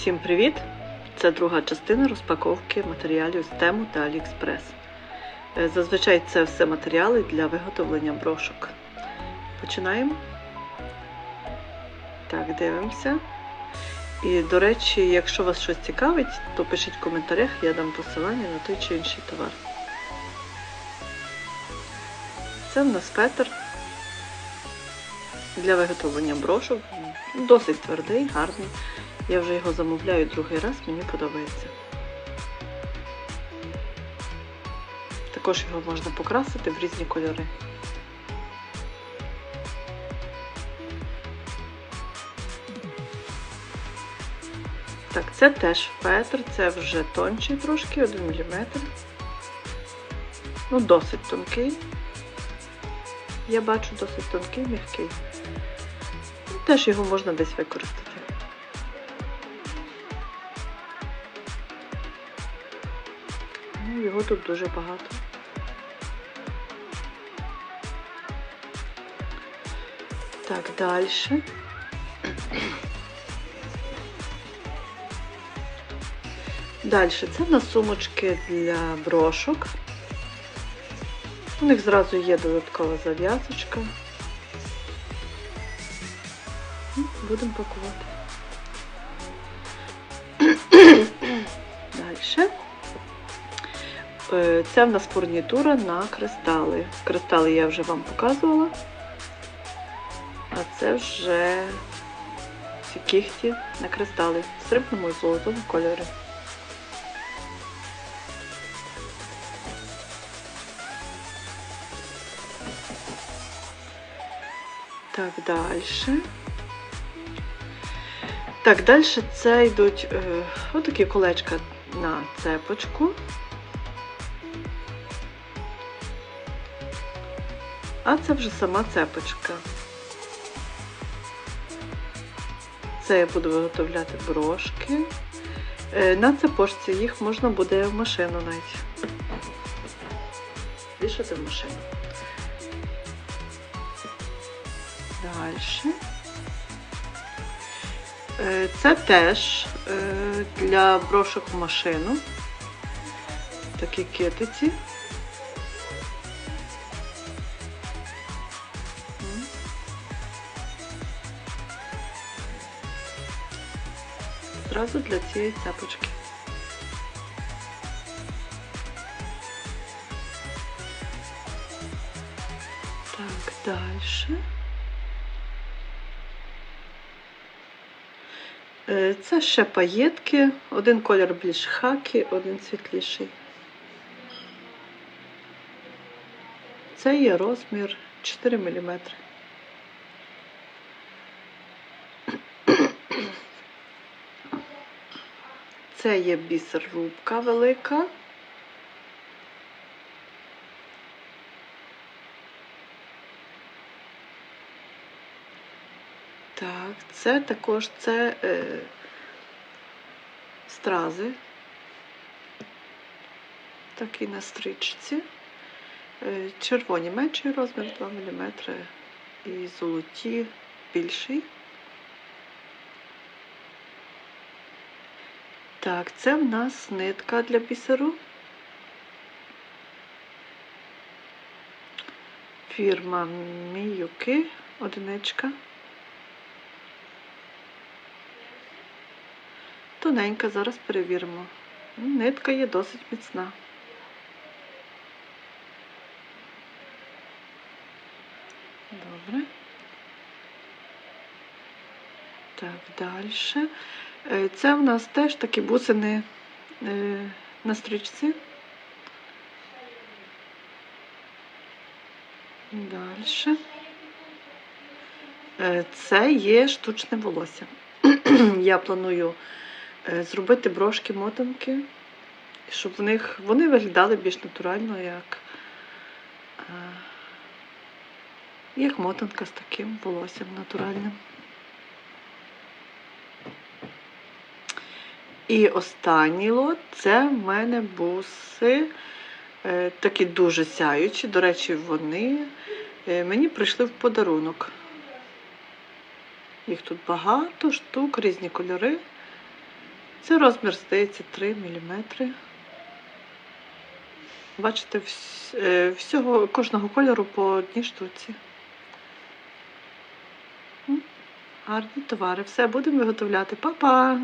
Всім привіт! Це друга частина розпаковки матеріалів з тему та Аліекспрес. Е, Зазвичай це все матеріали для виготовлення брошок. Починаємо. Так, дивимося. І, до речі, якщо вас щось цікавить, то пишіть в коментарях, я дам посилання на той чи інший товар. Це в нас фетр для виготовлення брошок. Досить твердий, гарний. Я вже його замовляю другий раз, мені подобається. Також його можна покрасити в різні кольори. Так, це теж фетр, це вже тонший трошки, 1 мм. Ну, досить тонкий. Я бачу досить тонкий, м'який. Теж його можна десь використати. Його тут дуже багато. Так, далі. Далі, це в нас сумочки для брошок. У них зразу є додаткова зав'язочка. Будемо пакувати. Це в нас фурнітура на кристали. Кристали я вже вам показувала. А це вже ці кіхті на кристали в срібному і золотому кольорі. Так, далі. Так, далі це йдуть е, отакі колечка на цепочку. А це вже сама цепочка. Це я буду виготовляти брошки. Е, На цепочці їх можна буде в машину навіть. Вішати в машину. Далі. Е, Це теж е, для брошок в машину. Такі китиці. Зразу для цієї цепочки. Так, далі. Е, Це ще паєтки. Один колір більш хакі, один світліший. Це є розмір 4 мм. Це є бісеррубка велика. Так, це також це е, стрази. Такі на стрічці. Е, червоні менший розмір 2 мм і золоті більший. Так, це в нас нитка для бісеру. Фірма Міюки, одиничка. Тоненька, зараз перевіримо. Нитка є досить міцна. Добре. Так, далі. Е, Це в нас теж такі бусини е, на стрічці. Далі. Е, Це є штучне волосся. Я планую зробити брошки-мотанки, щоб в них вони виглядали більш натурально, як, як мотанка з таким волоссям натуральним. І останній лот це в мене буси е, такі дуже сяючі. До речі, вони е, мені прийшли в подарунок. Їх тут багато штук, різні кольори. Це розмір, здається, 3 мм. Бачите, е, всього кожного кольору по одній штуці. Гарні товари. Все, будемо виготовляти. Па-па!